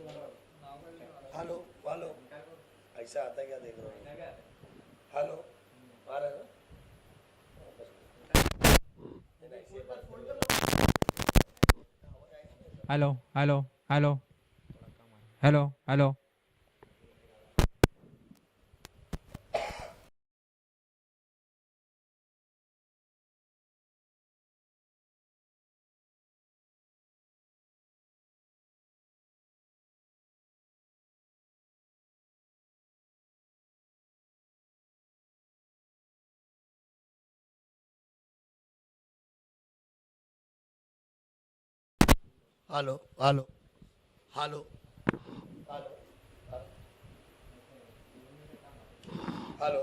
Hello hello. ऐसा आता क्या देख रहा हूँ? हो? हेलो. आ रहे हो? ना नहीं, नहीं, ऐसे बात hello hello hello. Hello hello. Hello hello hello hello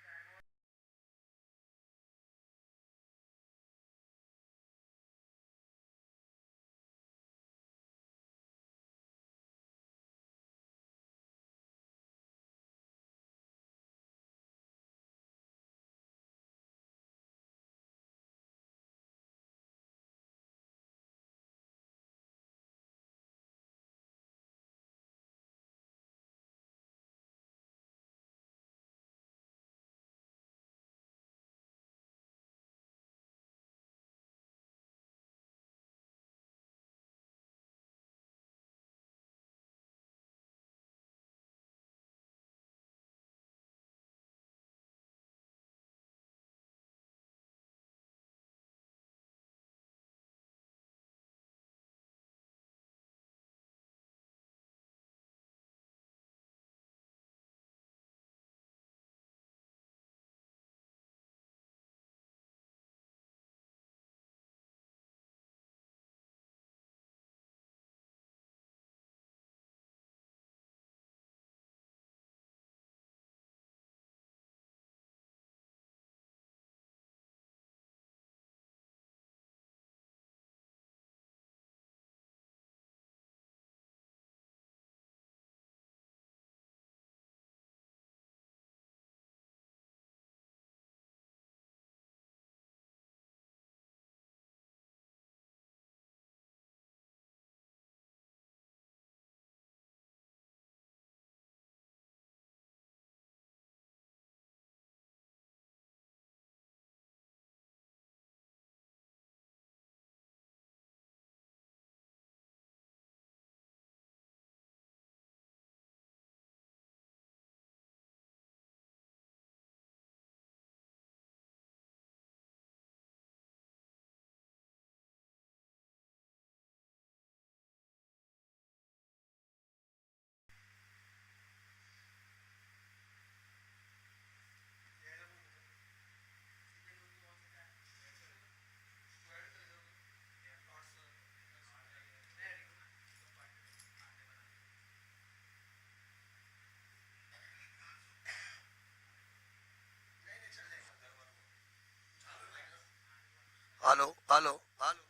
Hello hello hello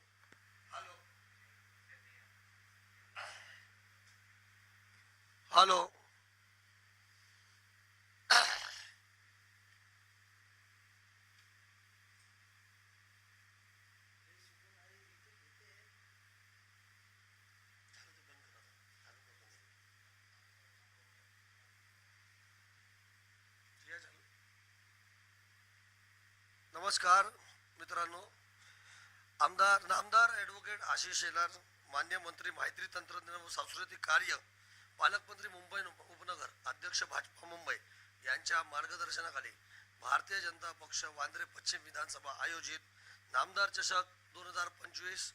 hello hello नमस्कार मित्रांनो. आमदार नामदार ॲडव्होकेट आशिष शेलार मान्य मंत्री माहिती तंत्रज्ञान व सांस्कृतिक कार्य पालकमंत्री मुंबई उपनगर अध्यक्ष भाजपा मुंबई यांच्या मार्गदर्शनाखाली भारतीय जनता पक्ष वांद्रे पश्चिम विधानसभा आयोजित नामदार चषक दोन हजार पंचवीस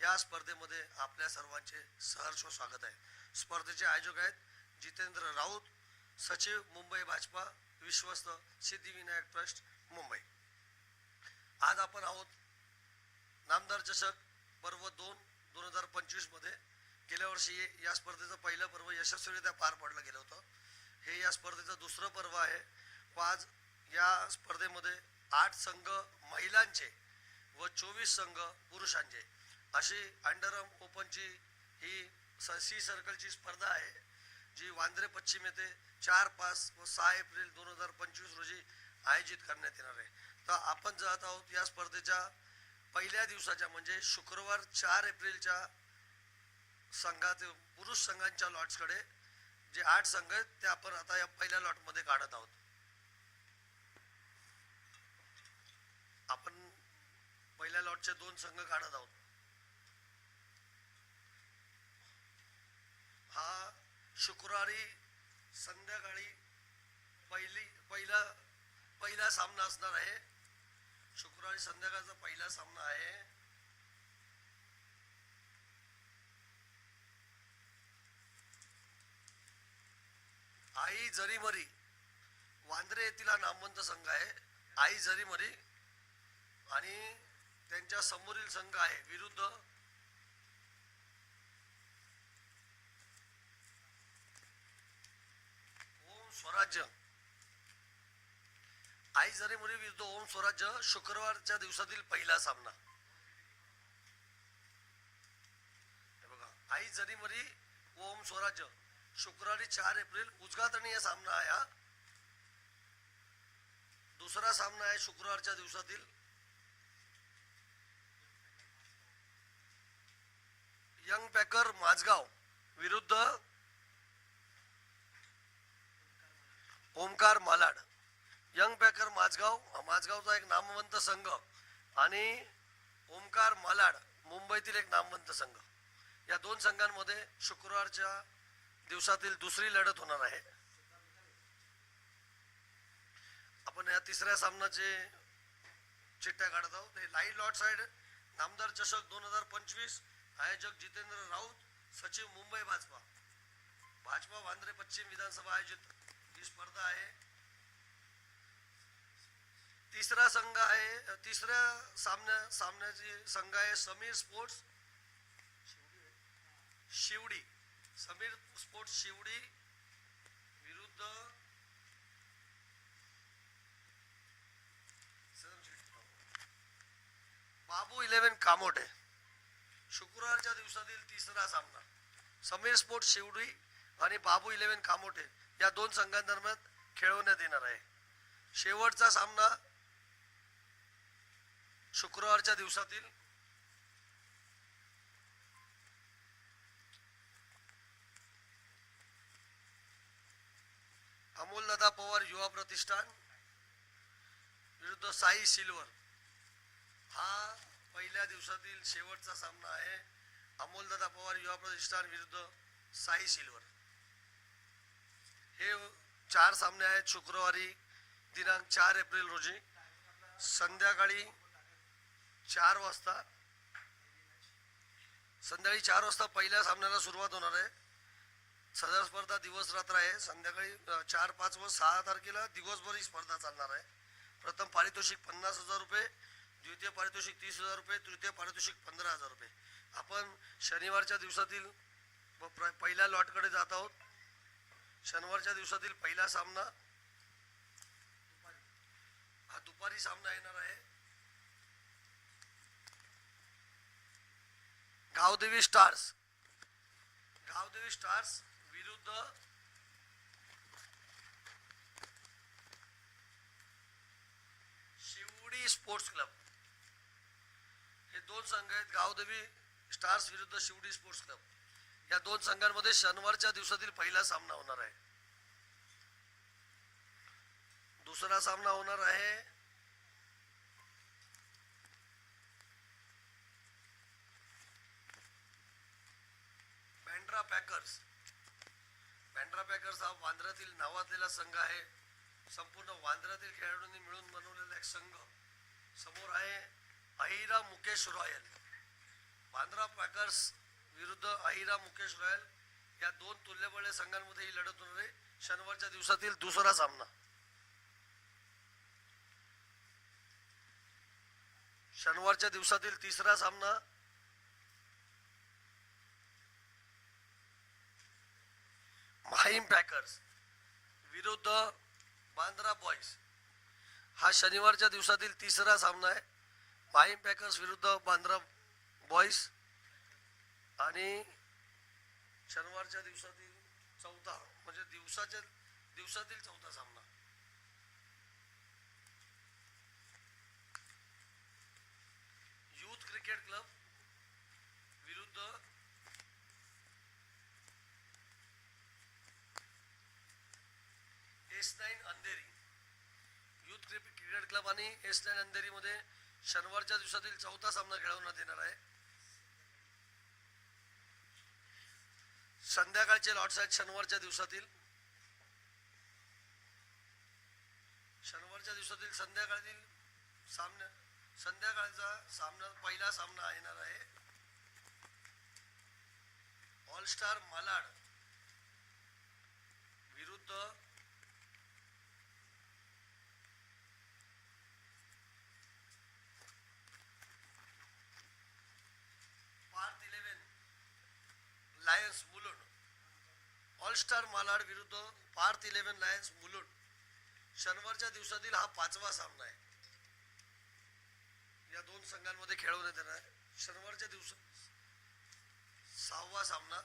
या स्पर्धेमध्ये आपल्या सर्वांचे सहर्ष स्वागत आहे. स्पर्धेचे आयोजक आहेत जितेंद्र राऊत सचिव मुंबई भाजपा विश्वस्त सिद्धिविनायक ट्रस्ट मुंबई. आज आपण आहोत नामदार चषक पर्व दोन दोन हजार पंचवीसमध्ये गेल्या वर्षी या स्पर्धेचं पहिलं पर्व यशस्वीरित्या पार पडलं गेलं होतं. हे या स्पर्धेचं दुसरं पर्व आहे. पाच आज या स्पर्धेमध्ये आठ संघ महिलांचे व चोवीस संघ पुरुषांचे. अशी अंडरम ओपनची ही स सी सर्कलची स्पर्धा आहे जी वांद्रे पश्चिम येथे चार पाच व सहा एप्रिल दोन हजार पंचवीस रोजी आयोजित करण्यात येणार आहे. तर आपण जात आहोत या स्पर्धेच्या पहिल्या दिवसाच्या म्हणजे शुक्रवार चार एप्रिलच्या संघात पुरुष संघांच्या लॉट्सकडे जे आठ संघ आहेत ते आपण आता या पहिल्या लॉटमध्ये काढत आहोत. आपण पहिल्या लॉटचे दोन संघ काढत आहोत. हा शुक्रवारी संध्याकाळी पहिली पहिला पहिला सामना असणार आहे. शुक्रवारी संध्याकाळचा पहिला सामना आहे. आई जरीमरी वांद्रे येथील हा नामवंत संघ आहे. आई जरीमरी आणि त्यांच्या समोरील संघ आहे विरुद्ध ओम स्वराज्य. आई जरीमरी विरुद्ध ओम स्वराज्य शुक्रवारच्या दिवसातील पहिला सामना. बघा आई जरीमरी ओम स्वराज्य शुक्रवारी चार एप्रिल उद्घाटनीय सामना आहे हा. दुसरा सामना आहे शुक्रवारच्या दिवसातील. यंग पॅकर माझगाव विरुद्ध ओमकार मालाड. यंग पॅकर माझगाव माझगावचा एक नामवंत संघ आणि ओमकार मालाड मुंबईतील एक नामवंत संघ. या दोन संघांमध्ये शुक्रवारच्या दिवसातील दुसरी लढत होणार आहे. आपण या तिसऱ्या सामनाचे चिठ्ठ्या काढत आहोत. हे लाईव्ह लॉट साईड नामदार चषक दोन हजार पंचवीस आयोजक जितेंद्र राऊत सचिव मुंबई भाजपा. भाजपा वांद्रे पश्चिम विधानसभा आयोजित. ही स्पर्धा आहे. तिसरा संघ आहे तिसऱ्या सामन्या सामन्याची संघ आहे समीर स्पोर्ट्स शिवडी. समीर स्पोर्ट्स शिवडी विरुद्ध बाबू इलेव्हन कामोटे. शुक्रवारच्या दिवसातील तिसरा सामना. समीर स्पोर्ट्स शिवडी आणि बाबू इलेव्हन कामोटे या दोन संघांदरम्यान खेळवण्यात येणार आहे. शेवटचा सामना शुक्रवारच्या दिवसातील अमोलदादा पवार युवा प्रतिष्ठान विरुद्ध साई सिल्वर. हा पहिल्या दिवसातील शेवटचा सामना आहे. अमोलदादा पवार युवा प्रतिष्ठान विरुद्ध साई सिल्वर. हे चार सामने आहेत शुक्रवारी दिनांक चार एप्रिल रोजी. संध्याकाळी चार वाजता. संध्याकाळी चार वाजता पहिल्या सामन्याला सुरुवात होणार आहे. सदर स्पर्धा दिवस रात्र आहे. संध्याकाळी चार पाच व सहा तारखेला दिवसभर ही स्पर्धा चालणार आहे. प्रथम पारितोषिक पन्नास हजार रुपये द्वितीय पारितोषिक तीस हजार रुपये तृतीय पारितोषिक पंधरा हजार रुपये. आपण शनिवारच्या दिवसातील व पहिल्या लॉटकडे जात आहोत. शनिवारच्या दिवसातील पहिला सामना हा दुपारी सामना येणार आहे. गावदेवी स्टार्स. गावदेवी स्टार्स विरुद्ध शिवडी स्पोर्ट्स क्लब. हे दोन संघ आहेत गावदेवी स्टार्स विरुद्ध शिवडी स्पोर्ट्स क्लब. या दोन संघांमध्ये शनिवारच्या दिवसातील पहिला सामना होणार आहे. दुसरा सामना होणार आहे बँड्रा पॅकर्स. बँड्रा पॅकर्स हा वांद्र्यातील नावाजलेला संघ आहे. संपूर्ण वांद्र्यातील खेळाडूंनी मिळून बनवलेला एक संघ. समोर आहे अहिरा मुकेश रॉयल. बांद्रा पॅकर्स विरुद्ध अहिरा मुकेश रॉयल या दोन तुल्यबळ संघांमध्ये ही लढत होणार आहे. शनिवारच्या दिवसातील दुसरा सामना. शनिवारच्या दिवसातील तिसरा सामना माहीम पॅकर्स विरुद्ध बांद्रा बॉईज हा शनिवारच्या दिवसातील तिसरा सामना आहे. माहीम पॅकर्स विरुद्ध बांद्रा बॉईज आणि शनिवारच्या दिवसातील चौथा म्हणजे दिवसाच्या दिवसातील चौथा सामना. यूथ क्रिकेट क्लब विरुद्ध S nine Andheri. Youth cricket cricket club आणि एस नाईन अंधेरीमध्ये शनिवारच्या दिवसातील चौथा सामना खेळवण्यात येणार आहे. संध्याकाळचे लॉट्स आहेत शनिवारच्या दिवसातील. शनिवारच्या दिवसातील संध्याकाळतील सामना संध्याकाळचा सामना पहिला सामना येणार आहे. ऑल स्टार मालाड विरुद्ध Parth eleven lions Mulund. All star Malad विरुद्ध पार्थ इलेव्हन लायन्स मुलुंड. शनिवारच्या दिवसातील हा पाचवा सामना आहे. या दोन संघांमध्ये खेळवण्यात येणार आहे शनिवारच्या दिवस सहावा सामना.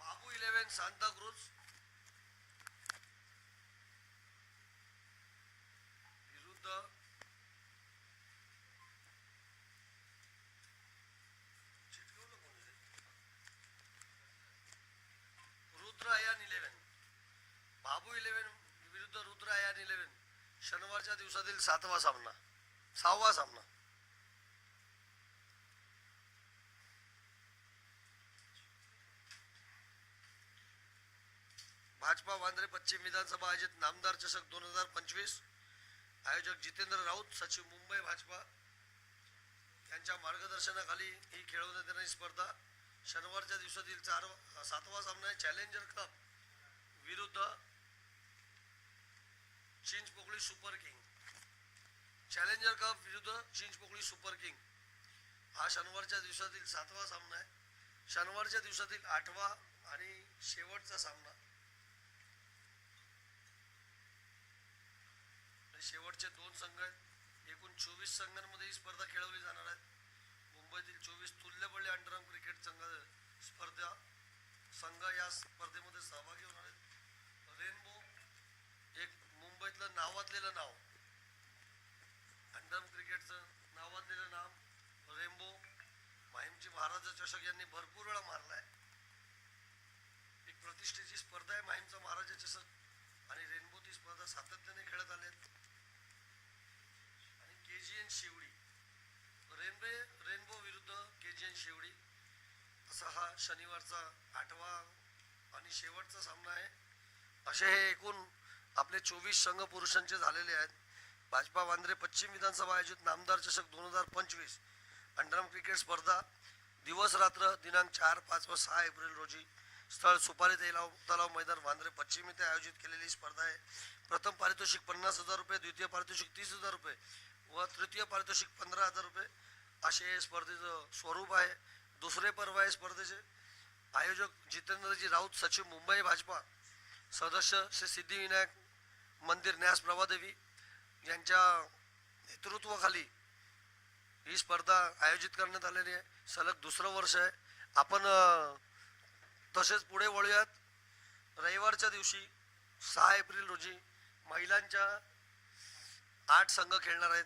बाबू इलेव्हन सांताक्रूज विरुद्ध चिटकवलं कोणी रे? रुद्र अयान इलेव्हन बाबू इलेव्हन विरुद्ध रुद्र अयान इलेव्हन शनिवारच्या दिवसातील सातवा सामना. सहावा सामना. भाजपा वांद्रे पश्चिम विधानसभा आयोजित नामदार चषक दोन हजार पंचवीस. आयोजक जितेंद्र राऊत सचिव मुंबई भाजपा. यांच्या मार्गदर्शनाखाली ही खेळवण्यात येणारी स्पर्धा. शनिवारच्या दिवसातील चार सातवा सामना आहे चॅलेंजर कप विरुद्ध Chinchpokli super king. Challenger cup विरुद्ध चिंचपोकळी सुपर किंग. हा शनिवारच्या दिवसातील सातवा सामना आहे. शनिवारच्या दिवसातील आठवा आणि शेवटचा सामना. शेवटचे दोन संघ आहेत. एकूण चोवीस संघांमध्ये ही स्पर्धा खेळवली जाणार आहे. मुंबईतील चोवीस तुल्यबळी अंडरआर्म क्रिकेट संघ स्पर्धा संघ या स्पर्धेमध्ये सहभागी होणार आहेत. रेनबो एक मुंबईतलं नावाजलेलं नाव. अंडरआर्म क्रिकेटचं नावाजलेलं नाम रेनबो माहीमची महाराजा चषक यांनी भरपूर वेळा मारलाय. एक प्रतिष्ठेची स्पर्धा आहे माहीमचा महाराजा चषक आणि रेनबो ती स्पर्धा सातत्याने खेळत आलेत. आणि K G N Sewri रेनबे rainbow विरुद्ध के जी एन शिवडी असा हा शनिवारचा आठवा आणि शेवटचा सामना आहे. असे हे एकूण आपले चोवीस संघ पुरुषांचे झालेले आहेत. भाजपा वांद्रे पश्चिम विधानसभा आयोजित नामदार चषक दोन हजार पंचवीस अंडरम क्रिकेट स्पर्धा दिवस रात्र दिनांक चार पाच व सहा एप्रिल रोजी स्थळ सुपारी तलाव तलाव मैदान वांद्रे पश्चिम येथे आयोजित केलेली स्पर्धा आहे. प्रथम पारितोषिक पन्नास हजार रुपये द्वितीय पारितोषिक तीस हजार रुपये व तृतीय पारितोषिक पंधरा हजार रुपये असे स्पर्धेचं स्वरूप आहे. दुसरे पर्व आहे स्पर्धेचे. आयोजक जितेंद्रजी राऊत सचिव मुंबई भाजपा सदस्य श्री सिद्धिविनायक मंदिर न्यास प्रभादेवी यांच्या नेतृत्वाखाली ही स्पर्धा आयोजित करण्यात आलेली आहे. सलग दुसरं वर्ष आहे. आपण तसेच पुढे वळूयात. रविवारच्या दिवशी सहा एप्रिल रोजी महिलांच्या आठ संघ खेळणार आहेत.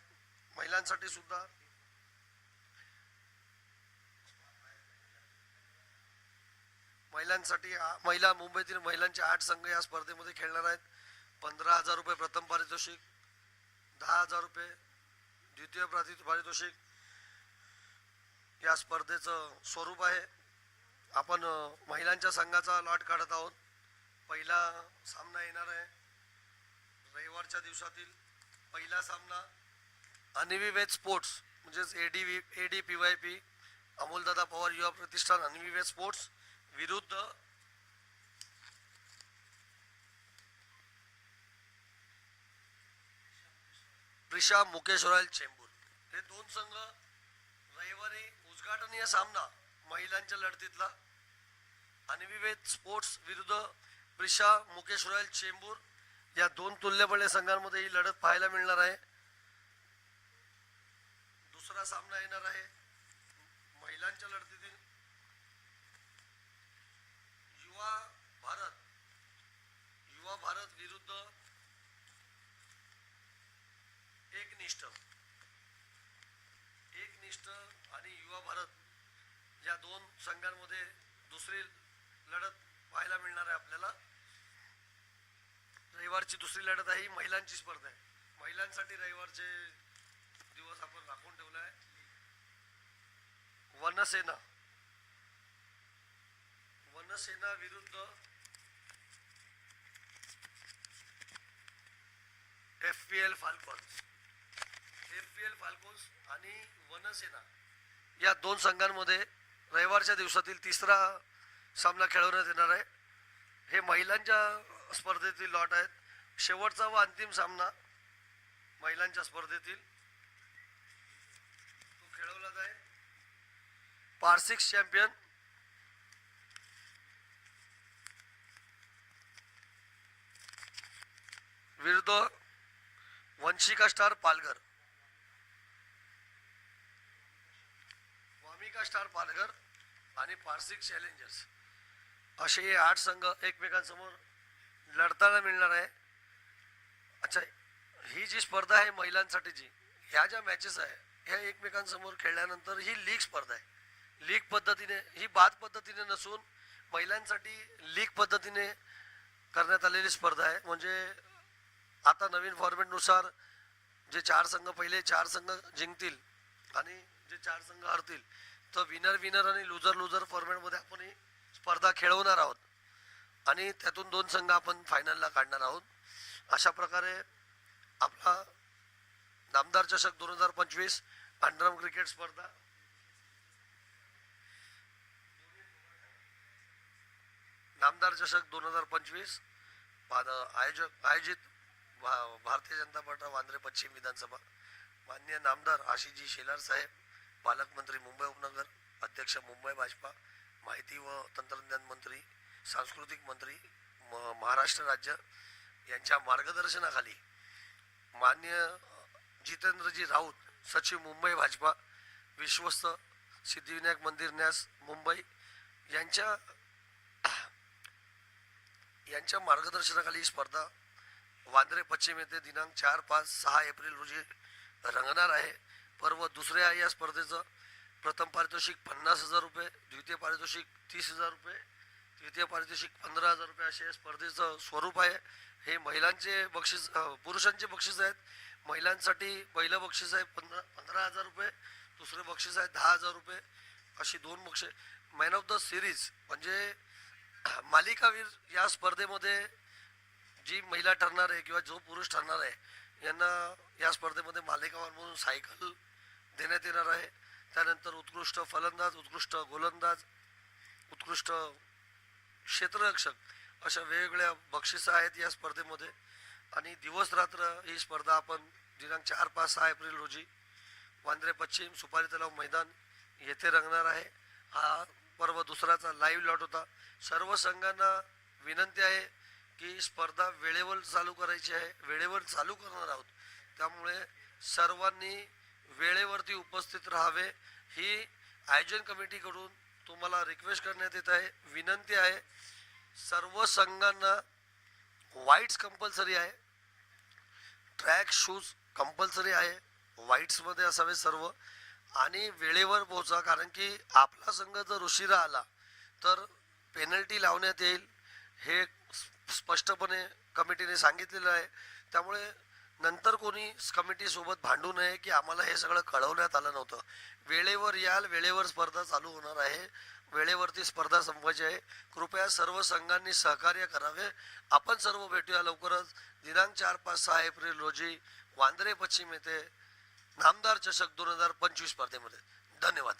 महिलांसाठी सुद्धा महिलांसाठी महिला मुंबईतील महिलांचे आठ संघ या स्पर्धेमध्ये खेळणार आहेत. पंधरा हजार रुपये प्रथम पारितोषिक दहा हजार रुपये द्वितीय प्राति- पारितोषिक. या स्पर्धेचं स्वरूप आहे. आपण महिलांच्या संघाचा लॉट काढत आहोत. पहिला सामना येणार आहे. रविवारच्या दिवसातील पहिला सामना अनिविवेद स्पोर्ट्स म्हणजेच A D V A D P Y P अमोलदादा Pawar युवा प्रतिष्ठान अनिविवेद स्पोर्ट्स विरुद्ध प्रिशा मुकेश रॉयल चेंबूर. हे दोन संघ रविवारी उद्घाटनीय सामना महिलांच्या लढतीतला. आणि स्पोर्ट्स विरुद्ध प्रिशा मुकेश रॉयल चेंबूर या दोन तुल्यबळ संघांमध्ये ही लढत पाहायला मिळणार आहे. दुसरा सामना येणार आहे महिलांच्या लढतीतील. युवा भारत युवा भारत विरुद्ध एकनिष्ठ एकनिष्ठ आणि युवा भारत या दोन संघांमध्ये दुसरी लढत पाहायला मिळणार आहे आपल्याला. रविवारची दुसरी लढत आहे ही महिलांची स्पर्धा आहे. महिलांसाठी रविवारचे दिवस आपण राखून ठेवला आहे. वनसेना. वनसेना विरुद्ध F P L falcons F P L falcons आणि वनसेना या दोन संघांमध्ये रविवारच्या दिवसातील तिसरा सामना खेळवण्यात येणार आहे. हे महिलांच्या स्पर्धेतील लॉट आहेत. शेवटचा व अंतिम सामना महिलांच्या स्पर्धेतील तो खेळवला जाईल. पार्सिक्स चॅम्पियन विरुद्ध वंशिका स्टार पालघर. वामिका स्टार पालघर आणि पार्सिक चॅलेंजर्स. असे हे आठ संघ एकमेकांसमोर लढताना मिळणार आहे. अच्छा ही जी स्पर्धा आहे महिलांसाठीची ह्या ज्या मॅचेस आहे ह्या एकमेकांसमोर खेळल्यानंतर ही लीग स्पर्धा आहे. लीग पद्धतीने ही बाद पद्धतीने नसून महिलांसाठी लीग पद्धतीने करण्यात आलेली स्पर्धा आहे. म्हणजे आता नवीन फॉर्मॅटनुसार जे चार संघ पहिले चार संघ जिंकतील आणि जे चार संघ हरतील तर विनर विनर आणि लुजर लुजर फॉर्मॅटमध्ये आपण ही स्पर्धा खेळवणार आहोत. आणि त्यातून दोन संघ आपण फायनलला काढणार आहोत. अशा प्रकारे आपला नामदार चषक दोन हजार पंचवीस अंडरम क्रिकेट स्पर्धा. नामदार चषक दोन हजार पंचवीस आयोजक आयोजित भा- भारतीय जनता पार्टी वांद्रे पश्चिम विधानसभा. माननीय नामदार आशिषजी शेलार साहेब. पालकमंत्री मुंबई उपनगर अध्यक्ष मुंबई भाजपा माहिती व तंत्रज्ञान मंत्री सांस्कृतिक मंत्री म- महाराष्ट्र राज्य यांच्या मार्गदर्शनाखाली मान्य जितेंद्रजी राऊत सचिव मुंबई भाजपा विश्वस्त सिद्धिविनायक मंदिर न्यास मुंबई यांच्या यांच्या मार्गदर्शनाखाली ही स्पर्धा वांद्रे पश्चिम येथे दिनांक चार पाच सहा एप्रिल रोजी रंगणार आहे. पर्व दुसरे आहे या स्पर्धेचं. प्रथम पारितोषिक पन्नास हजार रुपये द्वितीय पारितोषिक तीस हजार रुपये तृतीय पारितोषिक पंधरा हजार रुपये असे स्पर्धेचं स्वरूप आहे. हे महिलांचे बक्षीस पुरुषांचे बक्षीस आहेत. महिलांसाठी पहिलं बक्षीस आहे पंधरा पंधरा हजार रुपये दुसरे बक्षीस आहे दहा हजार रुपये अशी दोन बक्षे मॅन ऑफ द सिरीज म्हणजे मालिकावीर या स्पर्धेमध्ये जी महिला ठरणार आहे किंवा जो पुरुष ठरणार आहे यांना या स्पर्धेमध्ये मालिकावार म्हणून सायकल देण्यात येणार आहे. त्यानंतर उत्कृष्ट फलंदाज उत्कृष्ट गोलंदाज उत्कृष्ट क्षेत्ररक्षक अशा वेगवेगळ्या बक्षिसं आहेत या स्पर्धेमध्ये. आणि दिवस रात्र ही स्पर्धा आपण दिनांक चार पाच सहा एप्रिल रोजी वांद्रे पश्चिम सुपारी तलाव मैदान येथे रंगणार आहे. हा पर्व दुसराचा लाईव्ह लॉट होता. सर्व संघांना विनंती आहे की स्पर्धा वेळेवर चालू करायची आहे. वेळेवर चालू करणार आहोत. त्यामुळे सर्वांनी वेळेवरती उपस्थित राहावे. ही आयोजन कमिटीकडून तुम्हाला रिक्वेस्ट करण्यात येत आहे. विनंती आहे सर्व संघांना व्हाईट्स कंपल्सरी आहे. ट्रॅक शूज कंपल्सरी आहे. व्हाईट्समध्ये असावे सर्व. आणि वेळेवर पोहोचा कारण की आपला संघ जर उशिरा आला तर पेनल्टी लावण्यात येईल. हे स्पष्टपणे कमिटीने सांगितलेलं आहे. त्यामुळे नंतर कोणी कमिटीसोबत भांडू नये की आम्हाला हे सगळं कळवण्यात आलं नव्हतं. वेळेवर याल वेळेवर स्पर्धा चालू होणार आहे. वेळेवरती स्पर्धा संपवायची आहे. कृपया सर्व संघांनी सहकार्य करावे. आपण सर्व भेटूया लवकरच. दिनांक चार पाच सहा एप्रिल रोजी वांद्रे पश्चिम येथे नामदार चषक दोन हजार पंचवीस स्पर्धेमध्ये. धन्यवाद.